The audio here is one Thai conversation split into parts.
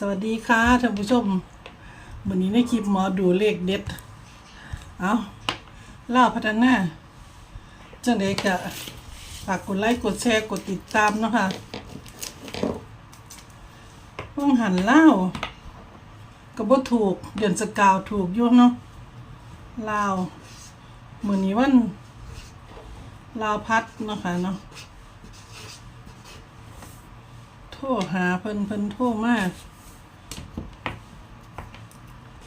สวัสดีค่ะท่านผู้ชมวันนี้ในคลิปหมอดูเลขเด็ด เอาเล่าพัฒนาจังไดกะฝากกดไลค์กดแชร์กดติดตามเนาะค่ะเพิ่งหันเล่าก็บ่ถูกเดือนสกาวถูกยู่เนาะลาวมือนี้วันลาวพัดเนาะค่ะเนาะโทรหาเพิ่นเพิ่นโทรมาก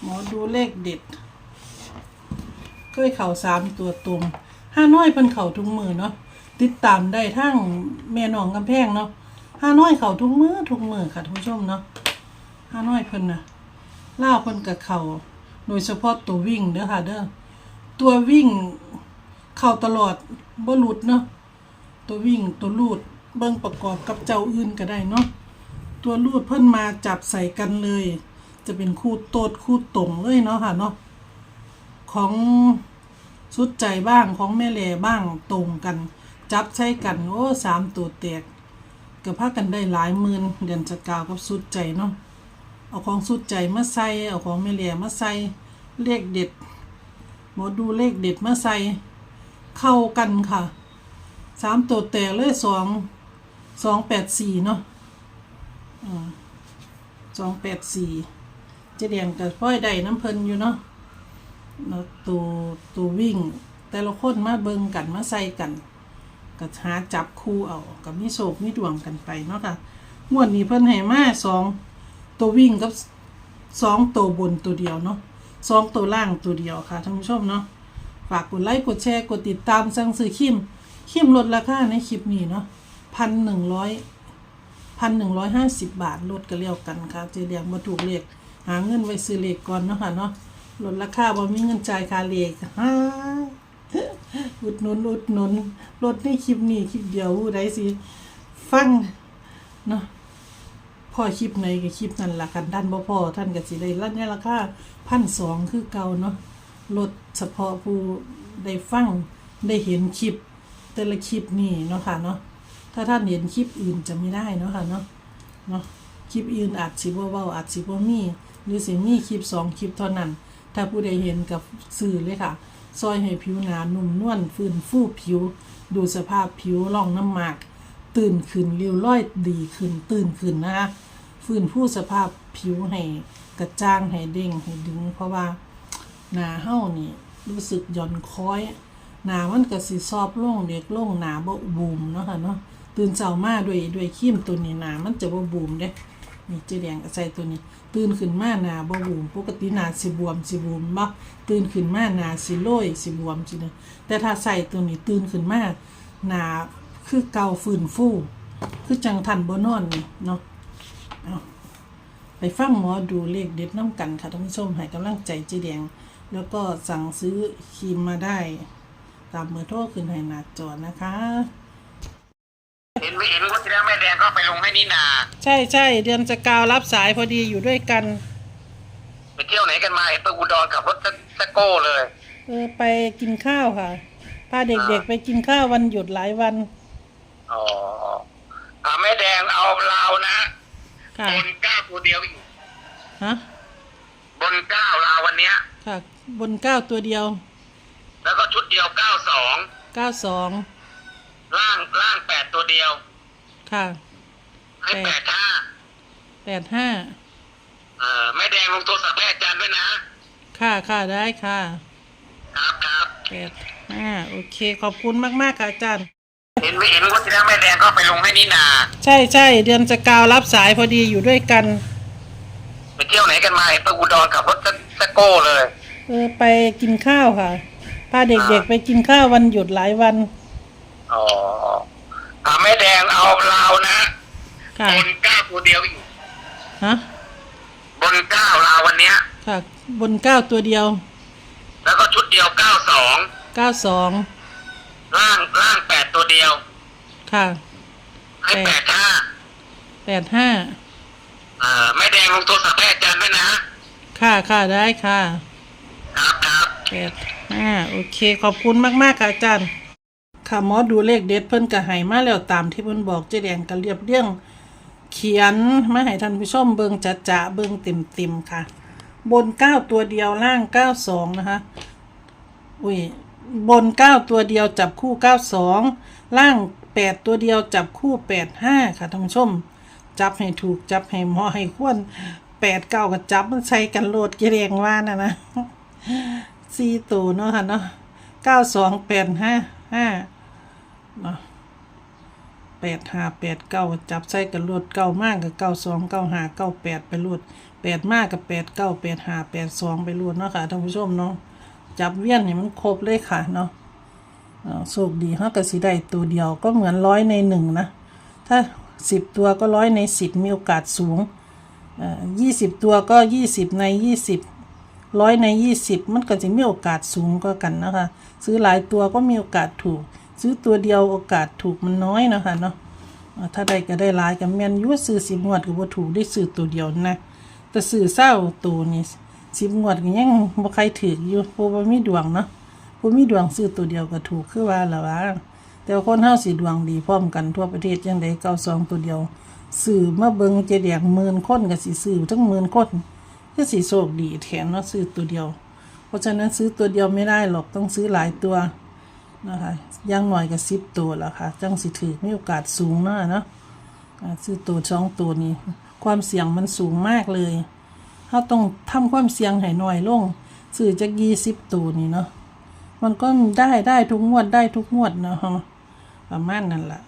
หมอดูเลขเด็ดเคยเข่าสามตัวตรงห้าน้อยเพิ่นเข่าทุกมือเนาะติดตามได้ทั้งแม่น้องกำแพงเนาะห้าน้อยเข่าทุกมือทุกมือค่ะท่านผู้ชมเนาะห้าน้อยเพิ่นนะล่าเพิ่นกับเข่าโดยเฉพาะตัววิ่งเด้อค่ะเด้อตัววิ่งเข่าตลอดบ่หลุดเนาะตัววิ่งตัวลูดเบิ่งประกอบกับเจ้าอื่นก็ได้เนาะตัวลูดเพิ่นมาจับใส่กันเลย จะเป็นคู่โตดคู่ตรงเลยเนาะค่ะเนาะของสุดใจบ้างของแม่แหล่บ้างตรงกัน จับใช้กันโอ้สามตัวแตกก็พากันได้หลายหมื่นเดือนจะกาวกับสุดใจเนาะเอาของสุดใจมาใส่เอาของแม่แหล่มาใส่เลขเด็ดหมอดูเลขเด็ดมาใส่เข้ากันค่ะสามตัวแตกเลยสองสองแปดสี่เนาะสองแปดสี่ จะเดียงกับพ่อยใดน้ำเพลินอยู่เนาะเนาะตัวตัววิ่ง แต่ละคนมาเบิงกันมาใส่กันก็หาจับคู่เอากับมีโศกมีดวงกันไปเนาะค่ะงวดนี้เพิ่นให้มาสองตัววิ่งกับสองตัวบนตัวเดียวเนาะสองตัวล่างตัวเดียวค่ะท่านผู้ชมเนาะฝากกดไลค์กดแชร์กดติดตามสั่งซื้อคิมคิมลดราคาในคลิปนี้เนาะพันหนึ่งร้อยพันหนึ่งร้อยห้าสิบบาทลดกันเรียวกันค่ะเจเลียงมาถูกเลข หาเงินไว้ซื้อเหลขก่อนเนาะค่ะเนาะลดราคาบ่มีเงินจ่ายค่าเหลขฮ่าอุดหนุนอุดหนุนลดในคลิปนี้คลิปเดียวผู้สิฟังเนาะพอคลิปไหนก็คลิปนั้นละคันท่านบ่พอท่านก็สิได้รัดในราคาพันสองคือเก่าเนาะลดเฉพาะผู้ได้ฟังได้เห็นคลิป แต่ละคลิปนี่เนาะค่ะเนาะถ้าท่านเห็นคลิปอื่นจะไม่ได้เนาะค่ะเนาะเนาะ คลิปอื่นอาจสิบ่เว้าอาจสิบ่มี หรือสิมีคลิปสองคลิปเท่านั้น ถ้าผู้ใดเห็นกับสื่อเลยค่ะ ซอยให้ผิวหนานุ่มนวลฟื้นฟูผิว ดูสภาพผิวร่องน้ำหมาก ตื่นขึ้นเรียวร้อยดีขึ้น ตื่นขึ้นนะคะฟื้นผู้สภาพผิวให้กระจ่างให้เด้งให้ดึง เพราะว่าหนาเฮานี่รู้สึกหย่อนคล้อยหนามันก็สิซอบลงเด็กลงหนาบ่บูมเนาะค่ะเนาะตื่นเช้ามาด้วยด้วยครีมตัวนี้หนามันจะบ่บูมเด้ นี่เจแดงก็ใส่ตัวนี้ ตื่นขึ้นมาหนาบ่บูมปกติหนาสิบวมสิบูมบ่ตื่นขึ้นมาหนาสิโรยสิบวมสิเนาะแต่ถ้าใส่ตัวนี้ตื่นขึ้นมาหนาคือเกาฟื้นฟูคือจังทันบ่นอนนี่เนาะเอาไปฟังหมอดูเลขเด็ดน้ำกันค่ะท่านผู้ชมให้กำลังใจเจแดง แล้วก็สั่งซื้อครีมมาได้ ตามเบอร์โทรขึ้นให้หน้าจอนะคะ เห็นไม่เห็น ก็ไปลงให้นี่นาใช่ใช่เดือนสกาวรับสายพอดีอยู่ด้วยกัน ไปเที่ยวไหนกันมาเห็นไปอุดรขับรถตะตะโก้เลยเออไปกินข้าวค่ะพาเด็กๆไปกินข้าววันหยุดหลายวันอ๋ออ่าแม่แดงเอาเราวนะค่ะบนเก้าตัวเดียวอีกฮะบนเก้าเราววันเนี้ยค่ะ บนเก้าตัวเดียว แล้วก็ชุดเดียวเก้าสองเก้าสองล่างล่างแปดตัวเดียว ค่ะให้แปแปดดห้าแปดห้าเออแม่แดงลงโทรศัพท์ให้อาจารย์ด้วยนะ ค่ะค่ะได้ค่ะ ครับครับแปดห้าโอเค ขอบคุณมากๆค่ะอาจารย์ เห็นไม่เห็นว่าที่แล้วแม่แดงก็ไปลงให้นี่นา ใช่ใช่เดือนสกาวรับสายพอดีอยู่ด้วยกัน ไปเที่ยวไหนกันมาเห็นไปอุดรขับรถตะตะโก้เลย เออไปกินข้าวค่ะ พาเด็กๆไปกินข้าววันหยุดหลายวัน อ๋ออ่าแม่แดงเอาเราวนะ ค่ะ บนเก้าตัวเดียวอีก ฮะ บนเก้าเราววันเนี้ย ค่ะ บนเก้าตัวเดียวแล้วก็ชุดเดียวเก้าสองเก้าสองล่างล่างแปดตัวเดียว ค่ะ ให้แปแปดดห้าแปดห้าอ่าแม่แดงลงโทรศัพท์ให้อาจารย์ด้วยนะ ค่ะค่ะได้ค่ะครับครับ แปดห้าโอเค ขอบคุณมากๆค่ะอาจารย์ ค่ะหมอดูเลขเด็ดเพิ่นก็ให้มาแล้วตามที่เพิ่นบอกเจ๊แดงก็เรียบเรียง เขียนมาให้ท่านผู้ชมเบิงจะจะเบิงเต็มต็มๆค่ะ บนเก้าตัวเดียวล่างเก้าสองนะคะ อุ้ยบนเก้าตัวเดียวจับคู่เก้าสองล่างแปดตัวเดียวจับคู่แปดห้าค่ะท่านผู้ชม จับให้ถูกจับให้เหมอให้ควรแปดเก้าก็จับมันใช้กันโหลดเกเรงว่านะนะสี่ตัวเนาะค่ะเนาะเก้าสองแปดห้าห้าเนาะ แปดห้าแปดเก้าจับใส่กันโหลดเก้ามากกับเก้าสองเก้าห้าเก้าแปดไปโหลดแปดมากกับแปดเก้าแปดห้าแปดสองไปโหลดเนาะค่ะท่านผู้ชมเนาะจับเวียนให้มันครบเลยค่ะเนาะโชคดีเฮาก็สิได้ตัวเดียวก็เหมือนร้อยในหนึ่งนะ ถ้าสิบตัวก็ร้อยในสิบมีโอกาสสูงยี่สิบตัวก็ยี่สิบในยี่สิบร้อยในยี่สิบมันก็จะมีโอกาสสูงก็กันนะคะ ซื้อหลายตัวก็มีโอกาสถูก ซื้อตัวเดียวโอกาสถูกมันน้อยนะคะเนาะถ้าได้ก็ได้หลายกับแม่นยุ่ซื้อสิบงวดก็บ่ถูกได้ซื้อตัวเดียวนะ แต่ซื้อเศร้าตัวนี่สิบงวดก็ยังบ่ใครถืออยู่ผู้บ่มีดวงเนาะผู้มีดวงซื้อตัวเดียวก็ถูกคือว่าละว่าแต่คนเฮาสิดวงดีพร้อมกันทั่วประเทศจังได๋92ตัวเดียวซื้อมาเบิงเจแดงหมื่นคนก็สิซื้อทั้งหมื่นคนคือสิโชคดีแถมเนาะซื้อตัวเดียว เพราะฉะนั้นซื้อตัวเดียวไม่ได้หรอกต้องซื้อหลายตัว นะคะย่างหน่อยก็10ตัวแล้วค่ะ จังสิถือมีโอกาสสูงเนาเนาะซื้อตัวสองตัวนี้ ความเสี่ยงมันสูงมากเลยเราต้องทำความเสี่ยงให้หน้อยลงซื้อจากยี่สิบตัวนี่เนาะมันก็ได้ได้ทุกงวดได้ทุกงวดเนาะประมาณนั้นละ่ะ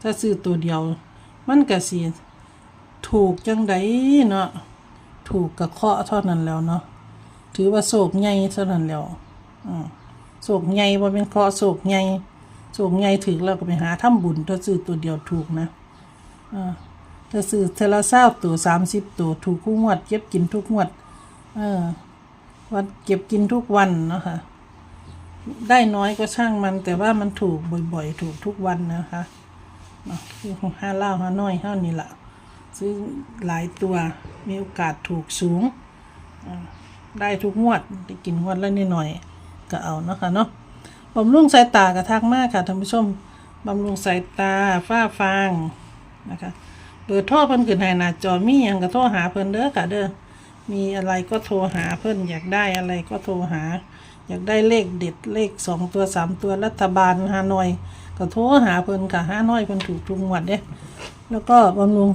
ถ้าซื้อตัวเดียว มันก็สิถูกจังไดเนาะถูกกระเคาะเท่านั้นแล้วเนาะถือว่าโศกใหญ่เท่านั้นแล้วอืม โศกใหญ่บ่เป็นคาะโศกใหญ่โศกใหญ่ถึงแล้วก็ไปหาทำบุญถ้าซื้อตัวเดียวถูกนะถ้าซื้อเทอละเศร้าตัวสามสิบตัวถูกคู่งวด เก็บกินทุกงวด เออวันเก็บกินทุกวันเนาะค่ะได้น้อยก็ช่างมัน แต่ว่ามันถูกบ่อยๆ ถูกทุกวันนะคะเนาะคือของห้าเล่าห้าน้อยห้านี่แหละซื้อหลายตัวมีโอกาสถูกสูง ได้ทุกงวดได้กินงวดละนิดหน่อย ก็เอาเนาะค่ะเนาะบำรุงสายตากระทักมากค่ะท่านผู้ชมบำรุงสายตาฝ้าฟางนะคะเบอร์โทรเพิ่นขึ้นให้หน้าจอมีหยังก็โทรหาเพิ่นเด้อค่ะเด้อมีอะไรก็โทรหาเพิ่นอยากได้อะไรก็โทรหา อยากได้เลขเด็ดเลขสองตัวสามตัวรัฐบาลฮานอย ก็โทรหาเพิ่นค่ะฮานอยเพิ่นถูกทุกงวดเด้แล้วก็บำรุง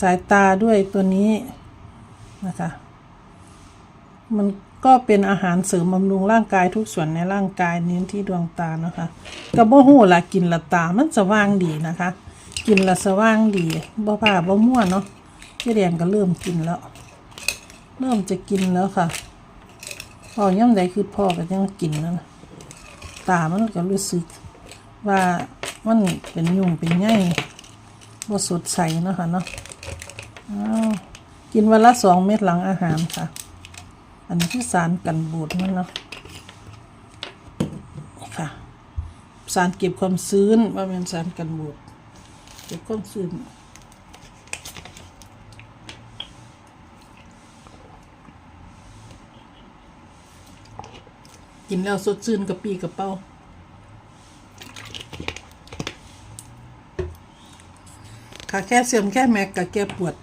สายตาด้วยตัวนี้นะคะมัน ก็เป็นอาหารเสริมบำรุงร่างกายทุกส่วนในร่างกายเน้นที่ดวงตานะคะก็บ่ฮู้ล่ะกินละตามันสว่างดีนะคะ กินละสว่างดีบ่ผ่าบ่มั่วเนาะพี่แดงก็เริ่มกินแล้ว เริ่มจะกินแล้วค่ะพอย่ำใดคือพ่อก็ยังกินแล้วนะตามันก็รู้สึกว่ามันเป็นยุ่งเป็นไงบ่สดใสเนาะค่ะเนาะกินวันละสองเม็ดหลังอาหารค่ะ อันนี้คือสารกันบูดมันเนาะค่ะ สารเก็บความชื้นว่าเป็นสารกันบูดเก็บความชื้นกินแล้วสดชื่นกับปีกับเป้าขาแค่เสื่อมแค่แม็กกับแก้ปวด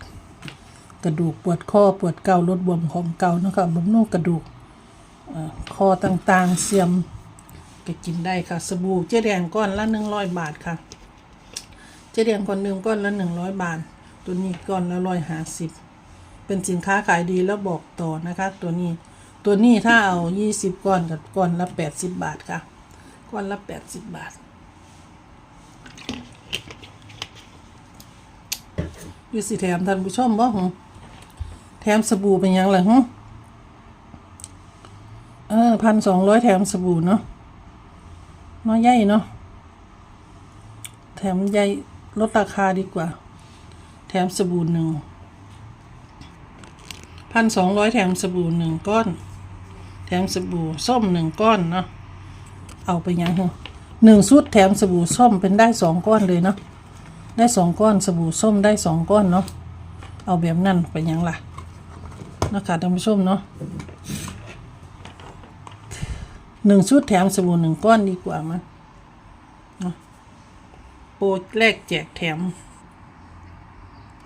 กระดูกปวดข้อปวดเกาลดบวมของเกานะคะบำรุงกระดูกคอต่างๆ เสื่อมก็กินได้ค่ะ สบู่เจ๊แดงก้อนละหนึ่งร้อยบาทค่ะ เจ๊แดงก้อนหนึ่งก้อนละหนึ่งร้อยบาท ตัวนี้ก้อนละร้อยห้าสิบเป็นสินค้าขายดีแล้วบอกต่อนะคะ ตัวนี้ตัวนี้ถ้าเอายี่สิบก้อนกับก้อนละแปดสิบบาทค่ะ ก้อนละแปดสิบบาทอยู่สิแถมท่านผู้ชมบ่หึแถ มสบู่เป็นยังล่ะเออพันสองร้อยแถมสบู่เนาะน้อยใหญ่เนาะแถมใหญ่ลดราคาดีกว่า แถมสบู่หนึ่งพันสองร้อยแถมสบู่หนึ่งก้อน แถมสบู่ส้มหนึ่งก้อนเนาะเอาไปยังหึหนึ่งชุดแถมสบู่ส้มเป็นได้สองก้อนเลยเนาะได้สองก้อนสบู่ส้มได้สองก้อนเนาะเอาแบบนั้นไปยังล่ะ นะคะท่านผู้ชมเนาะหนึ่งชุดแถมสบู่หนึ่งก้อนดีกว่ามั้งเนาะโปรแรกแจกแถม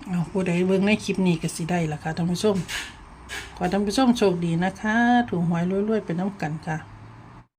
เอาผู้ใดเบิ่งในคลิปนี้ก็สิได้ล่ะค่ะท่านผู้ชม ขอท่านผู้ชมโชคดีนะคะ ถูกหวยรวยๆไปน้ำกันค่ะ